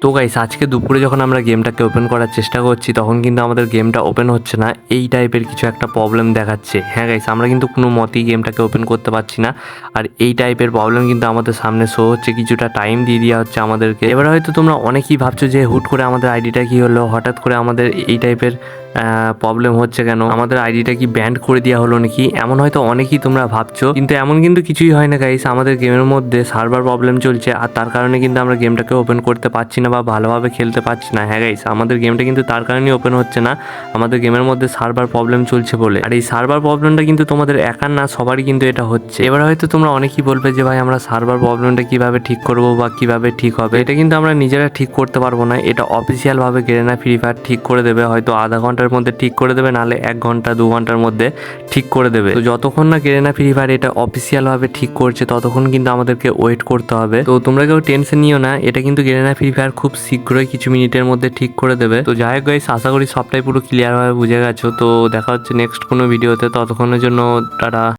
তো গাইস আজকে দুপুরে যখন আমরা গেমটাকে ওপেন করার চেষ্টা করছি, তখন কিন্তু আমাদের গেমটা ওপেন হচ্ছে না। এই টাইপের কিছু একটা প্রবলেম দেখাচ্ছে। হ্যাঁ গাইস আমরা কিন্তু কোনো মতেই গেমটাকে ওপেন করতে পারছি না। আর এই টাইপের প্রবলেম কিন্তু আমাদের সামনে শো হচ্ছে। কিছুটা টাইম দিয়ে দেওয়া হচ্ছে আমাদেরকে। এবার হয়তো তোমরা অনেকেই ভাবছ যে, হুট করে আমাদের আইডিটা কী হলো? হঠাৎ করে আমাদের এই টাইপের প্রবলেম হচ্ছে কেন? আমাদের আইডিটা কি ব্যান্ড করে দেওয়া হলো নাকি? এমন হয়তো অনেকেই তোমরা ভাবছ, কিন্তু এমন কিন্তু কিছুই হয় না গাইস আমাদের গেমের মধ্যে সার্ভার প্রবলেম চলছে, আর তার কারণে কিন্তু আমরা গেমটাকে ওপেন করতে পারছি না বা ভালোভাবে খেলতে পারছি না হ্যাঁ গাইস আমাদের গেমটা কিন্তু তার কারণেই ওপেন হচ্ছে না। আমাদের গেমের মধ্যে সার্ভার প্রবলেম চলছে বলে। আর এই সার্ভার প্রবলেমটা কিন্তু তোমাদের একার না, সবারই কিন্তু এটা হচ্ছে। এবার হয়তো তোমরা অনেকেই বলবে যে, ভাই, আমরা সার্ভার প্রবলেমটা কীভাবে ঠিক করব বা কীভাবে ঠিক হবে? এটা কিন্তু আমরা নিজেরা ঠিক করতে পারব না। এটা অফিসিয়াল ভাবে গেরেনা ফ্রি ফায়ার ঠিক করে দেবে। হয়তো আধা ঘণ্টার মধ্যে ঠিক করে দেবে, নাহলে এক ঘণ্টা, দু ঘণ্টার মধ্যে ঠিক করে দেবে। তো যতক্ষণ না কেরেনা ফ্রি ফায়ার এটা অফিসিয়ালভাবে ঠিক করছে, ততক্ষণ কিন্তু আমাদেরকে ওয়েট করতে হবে। তো তোমরা কেউ টেনশন নিও না, এটা কিন্তু কেরেনা ফ্রি ফায়ার খুব শীঘ্রই কিছু মিনিটের মধ্যে ঠিক করে দেবে। তো যাই হোক গাইস আশা করি সবটাই পুরো ক্লিয়ারভাবে বুঝে গেছো। তো দেখা হচ্ছে নেক্সট কোনো ভিডিওতে ততক্ষণের জন্য, টাটা।